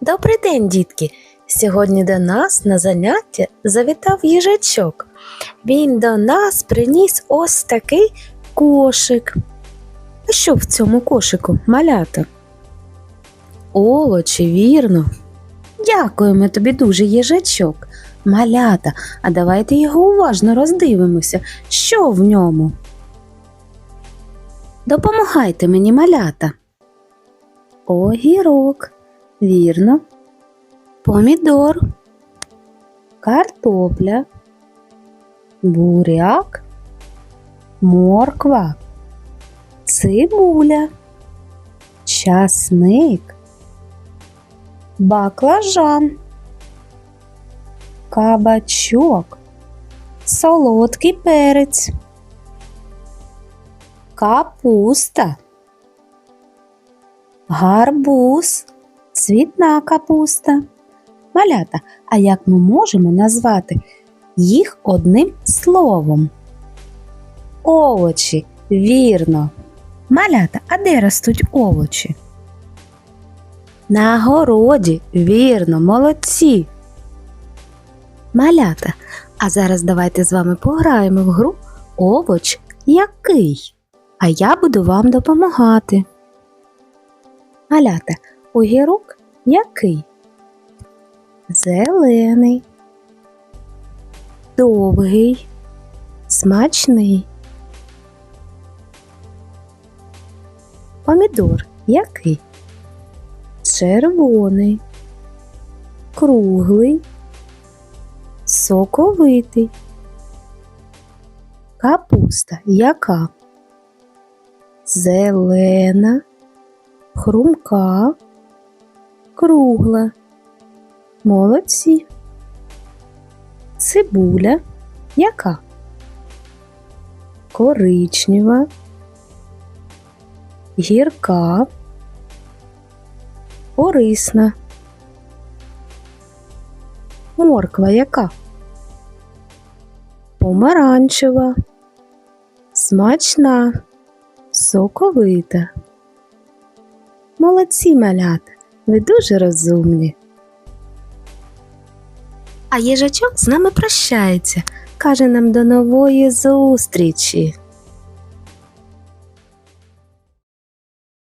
Добрий день, дітки! Сьогодні до нас на заняття завітав їжачок. Він до нас приніс ось такий кошик. А що в цьому кошику, малята? Овочі, вірно. Дякуємо тобі дуже, їжачок. Малята, а давайте його уважно роздивимося, що в ньому. Допомагайте мені, малята. Огірок. Вірно. Помідор. Картопля. Буряк. Морква. Цибуля. Часник. Баклажан. Кабачок. Солодкий перець. Капуста. Гарбуз, цвітна капуста. Малята, а як ми можемо назвати їх одним словом? Овочі, вірно. Малята, а де ростуть овочі? На городі, вірно, молодці. Малята, а зараз давайте з вами пограємо в гру Овоч який? А я буду вам допомагати. Малята, огірок який? Зелений, довгий, смачний. Помідор який? Червоний, круглий, соковитий. Капуста яка? Зелена, хрумка, кругла. Молодці. Цибуля яка? Коричнева, гірка, корисна. Морква яка? Помаранчева, смачна, соковита. Молодці малята, ви дуже розумні. А їжачок з нами прощається, каже нам до нової зустрічі.